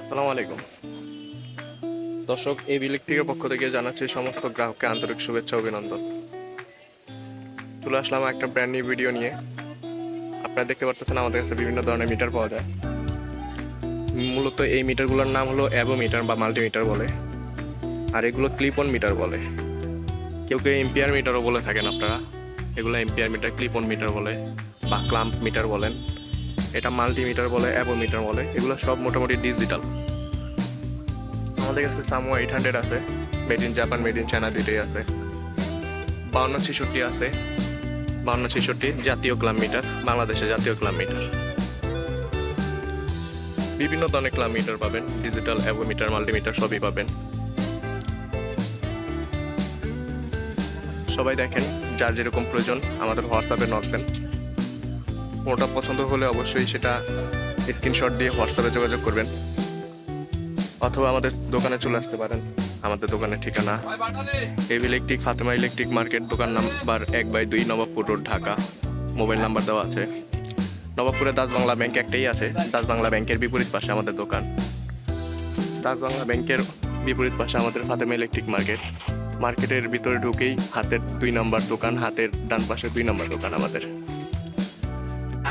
আসসালামু আলাইকুম। দর্শক, এই ইলেকট্রিকের পক্ষ থেকে জানাচ্ছি সমস্ত গ্রাহককে আন্তরিক শুভেচ্ছা, অভিনন্দন। চলে আসলাম একটা ব্র্যান্ড নিউ ভিডিও নিয়ে। আপনারা দেখতে পারতেছেন আমাদের কাছে বিভিন্ন ধরনের মিটার পাওয়া যায়। মূলত এই মিটারগুলোর নাম হলো অ্যাবো মিটার বা মাল্টিমিটার বলে। আর এগুলো ক্লিপ অন মিটার বলে। কেউ কেউ এম্পিয়ার মিটারও বলে থাকেন আপনারা। এগুলো ampere meter clip on meter বলে বা ক্লাম্প মিটার বলেন। এটা মাল্টিমিটার বলে অ্যাবোমিটার বলে, এগুলো সব মোটামুটি ডিজিটাল আমাদের কাছে সামো এইট হান্ড্রেড আছে made in Japan made in China দুইটাই আছে। বাউন্ন ছেষট্টি আছে, বাউন্ন ছেষট্টি জাতীয় ক্লাব মিটার বাংলাদেশে জাতীয় ক্লাব মিটার বিভিন্ন ধরনের ক্লাব মিটার পাবেন ডিজিটাল অ্যাবোমিটার মাল্টিমিটার সবই পাবেন। সবাই দেখেন, যার যেরকম প্রয়োজন, আমাদের হোয়াটসঅ্যাপে নকবেন কোনোটা পছন্দ হলে অবশ্যই সেটা স্ক্রিনশট দিয়ে হোয়াটসঅ্যাপে যোগাযোগ করবেন। অথবা আমাদের দোকানে চলে আসতে পারেন। আমাদের দোকানের ঠিকানা AB electric Fatema electric market দোকান নাম্বার এক বাই দুই, Nawabpur road, Dhaka. Mobile number দেওয়া আছে। নবাবপুরে দাস বাংলা ব্যাংক একটাই আছে। দাস বাংলা ব্যাংকের বিপরীত পাশে আমাদের দোকান। দাস বাংলা ব্যাংকের বিপরীত পাশে আমাদের ফাতেমা ইলেকট্রিক মার্কেট মার্কেটের ভিতরে ঢুকেই হাতের দুই নম্বর দোকান, হাতের ডান পাশে দুই নম্বর দোকান আমাদের।